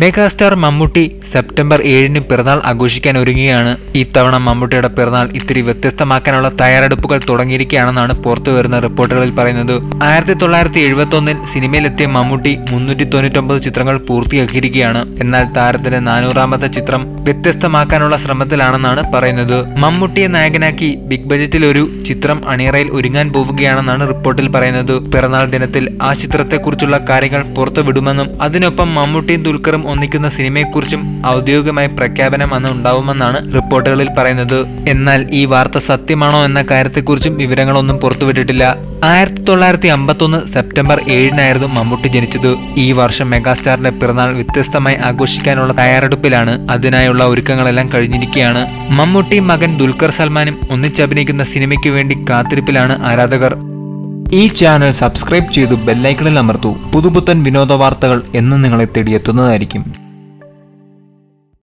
Megastar Mammootty September ഏഴിന് പിറന്നാൾ ആഘോഷിക്കാൻ ഒരുങ്ങുകയാണ്. ഇത്തവണ മമ്മൂട്ടിയുടെ പിറന്നാൾ ഇത്തിരി വ്യത്യസ്തമാക്കാനുള്ള തയ്യാറെടുപ്പുകൾ തുടങ്ങിയിരിക്കുകയാണെന്നാണ് പുറത്തുവരുന്ന റിപ്പോർട്ടുകളിൽ പറയുന്നത്. ആയിരത്തി തൊള്ളായിരത്തി എഴുപത്തി ഒന്നിൽ സിനിമയിലെത്തിയ മമ്മൂട്ടി മുന്നൂറ്റി തൊണ്ണൂറ്റൊമ്പത് ചിത്രങ്ങൾ പൂർത്തിയാക്കിയിരിക്കുകയാണ്. എന്നാൽ താരത്തിന്റെ നാനൂറാമത്തെ ചിത്രം വ്യത്യസ്തമാക്കാനുള്ള ശ്രമത്തിലാണെന്നാണ് പറയുന്നത്. മമ്മൂട്ടിയെ നായകനാക്കി ബിഗ് ബജറ്റിൽ ഒരു ചിത്രം അണിയറയിൽ ഒരുങ്ങാൻ പോവുകയാണെന്നാണ് റിപ്പോർട്ടിൽ പറയുന്നത്. പിറന്നാൾ ദിനത്തിൽ ആ ചിത്രത്തെക്കുറിച്ചുള്ള കാര്യങ്ങൾ പുറത്തുവിടുമെന്നും അതിനൊപ്പം മമ്മൂട്ടിയും ദുൽഖറും ഒന്നിക്കുന്ന സിനിമയെക്കുറിച്ചും ഔദ്യോഗികമായി പ്രഖ്യാപനം അന്ന് ഉണ്ടാവുമെന്നാണ് റിപ്പോർട്ടുകളിൽ പറയുന്നത്. എന്നാൽ ഈ വാർത്ത സത്യമാണോ എന്ന കാര്യത്തെക്കുറിച്ചും വിവരങ്ങളൊന്നും പുറത്തുവിട്ടിട്ടില്ല. ആയിരത്തി തൊള്ളായിരത്തി അമ്പത്തൊന്ന് സെപ്റ്റംബർ ഏഴിനായിരുന്നു മമ്മൂട്ടി ജനിച്ചത്. ഈ വർഷം മെഗാസ്റ്റാറിന്റെ പിറന്നാൾ വ്യത്യസ്തമായി ആഘോഷിക്കാനുള്ള തയ്യാറെടുപ്പിലാണ് അതിനായുള്ള ഒരുക്കങ്ങളെല്ലാം കഴിഞ്ഞിരിക്കുകയാണ്. മമ്മൂട്ടി മകൻ ദുൽഖർ സൽമാനും ഒന്നിച്ചഭിനയിക്കുന്ന സിനിമയ്ക്ക് വേണ്ടി കാത്തിരിപ്പിലാണ് ആരാധകർ. ഈ ചാനൽ സബ്സ്ക്രൈബ് ചെയ്തു ബെല്ലൈക്കണിൽ അമർത്തു. പുതുപുത്തൻ വിനോദ വാർത്തകൾ എന്നും നിങ്ങളെ തേടിയെത്തുന്നതായിരിക്കും.